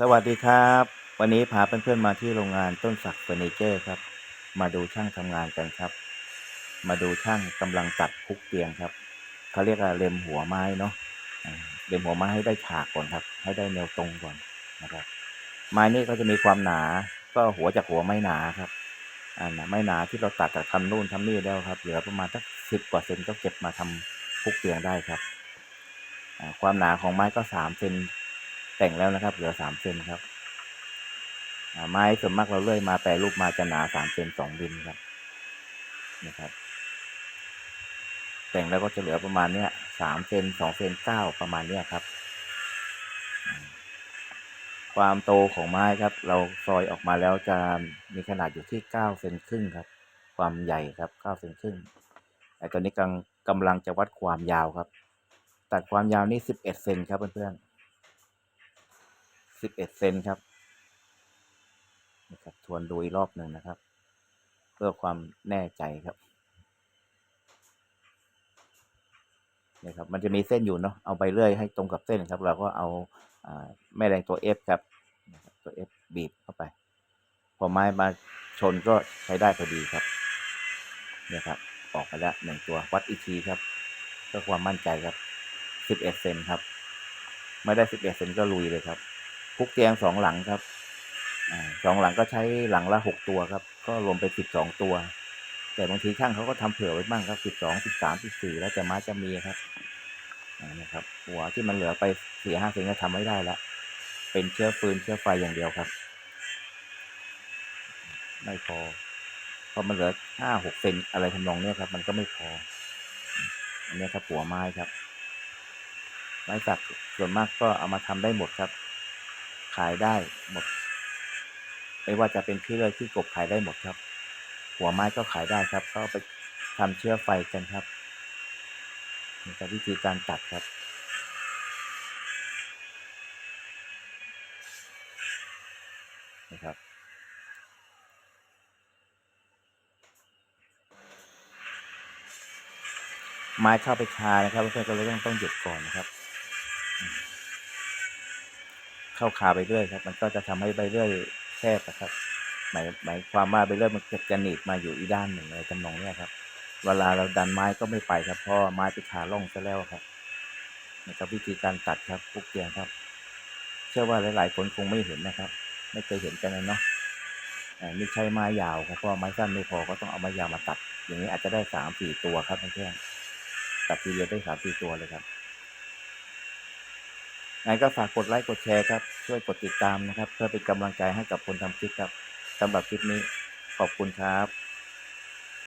สวัสดีครับ วันนี้พาเพื่อนๆมาที่โรงงานต้นสักเฟอร์นิเจอร์ครับ มาดูช่างทำงานกันครับ มาดูช่างกำลังตัดพุกเตียงครับเขาเรียกว่าเล็มหัวไม้เนาะเล็มหัวไม้ให้ได้ฉากก่อนครับ ให้ได้แนวตรงก่อนนะครับ ไม้นี่ก็จะมีความหนา ก็หัวจากหัวไม่หนาครับอ่านะไม่หนาที่เราตัดจากทำนู่นทำนี่แล้วครับเหลือประมาณสักสิบกว่าเซนก็เก็บมาทำพุกเตียงได้ครับความหนาของไม้ก็สามเซน แต่งแล้วนะครับ เหลือสามเซนครับไม้ส่วนมากเราเลื่อยมาแปรรูปมาจะหนาสามเซนสองมิลครับนะครับ แต่งแล้วก็จะเหลือประมาณเนี้ยสามเซนสองเซนเก้าประมาณเนี้ยครับ ความโตของไม้ครับ เราซอยออกมาแล้วจะมีขนาดอยู่ที่เก้าเซนครึ่งครับ ความใหญ่ครับเก้าเซนครึ่งไอ้ตอนนี้กำลังกำลังจะวัดความยาวครับ ตัดความยาวนี่สิบเอ็ดเซนครับเพื่อนๆ สิบเอ็ดเซนครับนะครับ ทวนดูอีกรอบหนึ่งนะครับ เพื่อความแน่ใจครับนี่ครับ มันจะมีเส้นอยู่เนาะ เอาไปเรื่อยให้ตรงกับเส้นครับ เราก็เอาอ่าแม่แรงตัว F ครับนะครับ ตัว F บีบเข้าไป พอไม้มาชนก็ใช้ได้พอดีครับเนี่ยครับ ออกไปแล้วหนึ่งตัววัดอีกทีครับเพื่อความมั่นใจครับสิบเอ็ดเซนครับ ไม่ได้สิบเอ็ดเซนก็ลุยเลยครับ พุกเตียงสองหลังครับอสองหลังก็ใช้หลังละหกตัวครับ ก็รวมเป็นสิบสองตัว แต่บางทีช่างเขาก็ทำเผื่อไว้บ้างครับสิบสองสิบสามสิบสี่แล้วแต่ไม้จะมีครับอ่านะครับ หัวที่มันเหลือไปสี่ห้าเซนก็ทำไม่ได้ละเป็นเชื้อฟืนเชื้อไฟอย่างเดียวครับ ไม่พอเพราะมันเหลือห้าหกเซนอะไรทำนองเนี้ยครับ มันก็ไม่พอ อันนี้ครับหัวไม้ครับ ไม้สักส่วนมากก็เอามาทำได้หมดครับ ขายได้หมด ไม่ว่าจะเป็นที่เลื่อยที่กบขายได้หมดครับ หัวไม้ก็ขายได้ครับ ก็ไปทำเชื้อไฟกันครับนี่คือวิธีการตัดครับนะครับไม้เข้าไปคานะครับเพื่อนๆก็เลยต้องต้องหยุดก่อนนะครับ เข้าคาไปเรื่อยครับ มันก็จะทำให้ใบเลื่อยแคบนะครับ หมายหมายความว่าใบเลื่อยมันจะจะหนีบมาอยู่อีด้านหนึ่งอะไรทำนองเนี้ยครับ เวลาเราดันไม้ก็ไม่ไปครับเพราะไม้ไปคาล่องซะแล้วครับนะครับวิธีการตัดครับพุกเตียงครับ เชื่อว่าหลาย ๆ คนคงไม่เห็นนะครับ ไม่เคยเห็นกันเลยเนาะนี่ใช้ไม้ยาวครับเพราะไม้สั้นไม่พอก็ต้องเอาไม้ยาวมาตัด อย่างนี้อาจจะได้สามสี่ตัวครับเพื่อนตัดทีเดียวได้สามสี่ตัวเลยครับ งั้นก็ฝากกดไลค์กดแชร์ครับช่วยกดติดตามนะครับ เพื่อเป็นกำลังใจให้กับคนทำคลิปครับสำหรับคลิปนี้ขอบคุณครับ